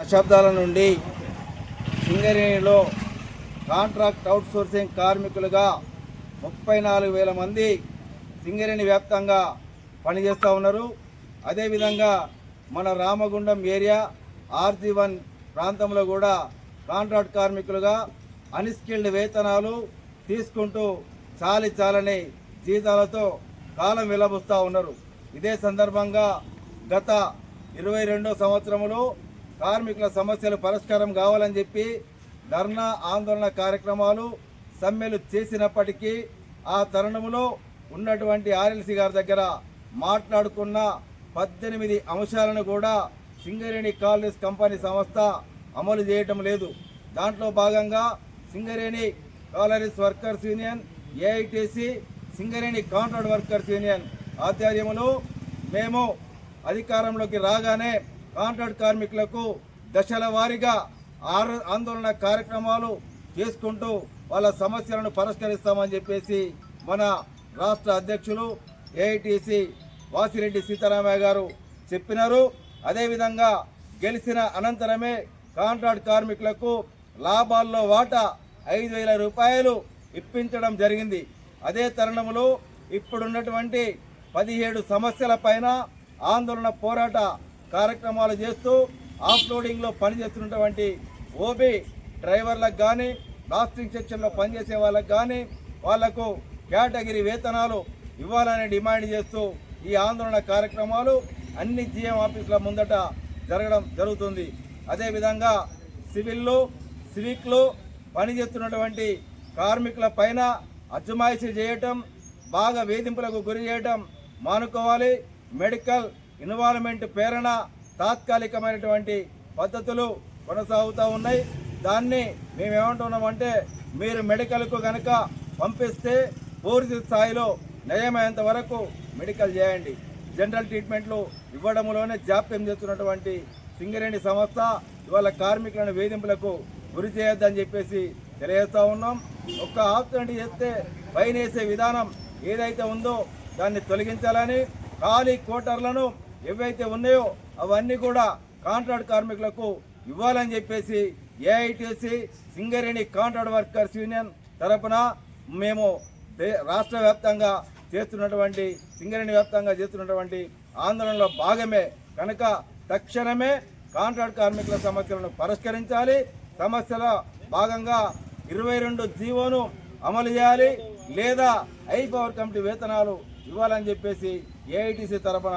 దశాబ్దాల నుండి సింగరేణిలో కాంట్రాక్ట్ అవుట్సోర్సింగ్ కార్మికులుగా ముప్పై నాలుగు వేల మంది సింగరేణి వ్యాప్తంగా పనిచేస్తూ ఉన్నారు. అదేవిధంగా మన రామగుండం ఏరియా ఆర్జీ వన్ ప్రాంతంలో కూడా కాంట్రాక్ట్ కార్మికులుగా అన్స్కిల్డ్ వేతనాలు తీసుకుంటూ చాలి చాలని జీతాలతో కాలం విలబుస్తూ ఉన్నారు. ఇదే సందర్భంగా గత ఇరవై రెండో సంవత్సరంలో కార్మికుల సమస్యలు పరిష్కారం కావాలని చెప్పి ధర్నా ఆందోళన కార్యక్రమాలు సమ్మెలు చేసినప్పటికీ ఆ తరుణంలో ఉన్నటువంటి ఆర్ఎల్సీ గారి దగ్గర మాట్లాడుకున్న పద్దెనిమిది అంశాలను కూడా సింగరేణి కాలనీస్ కంపెనీ సంస్థ అమలు చేయటం లేదు. దాంట్లో భాగంగా Singareni collieries workers union AITC Singareni contract workers union ఆధ్వర్యంలో మేము అధికారంలోకి రాగానే కాంట్రాక్ట్ కార్మికులకు దశల వారీగా ఆందోళన కార్యక్రమాలు చేసుకుంటూ వాళ్ళ సమస్యలను పరిష్కరిస్తామని చెప్పేసి మన రాష్ట్ర అధ్యక్షులు ఏఐటిసి వాసిరెడ్డి సీతారామయ్య గారు చెప్పినారు. అదేవిధంగా గెలిచిన అనంతరమే కాంట్రాక్ట్ కార్మికులకు లాభాల్లో వాటా ఐదు వేల రూపాయలు ఇప్పించడం జరిగింది. అదే తరుణంలో ఇప్పుడున్నటువంటి పదిహేడు సమస్యల పైన ఆందోళన పోరాట కార్యక్రమాలు చేస్తూ ఆఫ్లోడింగ్లో పనిచేస్తున్నటువంటి ఓబీ డ్రైవర్లకు కానీ లాస్టింగ్ సెక్షన్లో పనిచేసే వాళ్ళకు కానీ వాళ్ళకు కేటగిరీ వేతనాలు ఇవ్వాలని డిమాండ్ చేస్తూ ఈ ఆందోళన కార్యక్రమాలు అన్ని జిఎం ఆఫీసుల ముందట జరగడం జరుగుతుంది. అదేవిధంగా సివిల్లు సివిక్లు పనిచేస్తున్నటువంటి కార్మికుల పైన అజమాయిషీ చేయటం బాగా వేధింపులకు గురి చేయటం మానుకోవాలి. మెడికల్ ఇన్వాల్వ్మెంట్ ప్రేరణ తాత్కాలికమైనటువంటి పద్ధతులు కొనసాగుతూ ఉన్నాయి. దాన్ని మేము ఏమంటున్నామంటే మీరు మెడికల్కు కనుక పంపిస్తే పూర్తి స్థాయిలో నయమయ్యేంత వరకు మెడికల్ చేయండి. జనరల్ ట్రీట్మెంట్లు ఇవ్వడంలోనే జాప్యం చేస్తున్నటువంటి సింగరేణి సంస్థ ఇవాళ కార్మికులను వేధింపులకు గురి చేయొద్దని చెప్పేసి తెలియజేస్తూ ఉన్నాం. ఒక్క ఆప్షన్ చేస్తే పైన వేసే విధానం ఏదైతే ఉందో దాన్ని తొలగించాలని ఖాళీ కోటర్లను ఏవైతే ఉన్నాయో అవన్నీ కూడా కాంట్రాక్ట్ కార్మికులకు ఇవ్వాలని చెప్పేసి AITC Singareni contract workers union తరపున మేము రాష్ట్ర వ్యాప్తంగా చేస్తున్నటువంటి సింగరేణి వ్యాప్తంగా చేస్తున్నటువంటి ఆందోళనలో భాగమే. కనుక తక్షణమే కాంట్రాక్ట్ కార్మికుల సమస్యలను పరిష్కరించాలి. సమస్యల భాగంగా ఇరవై రెండు జీవోను అమలు చేయాలి. లేదా ఐ పవర్ కమిటీ వేతనాలు ఇవ్వాలని చెప్పేసి ఏఐటీసీ తరపున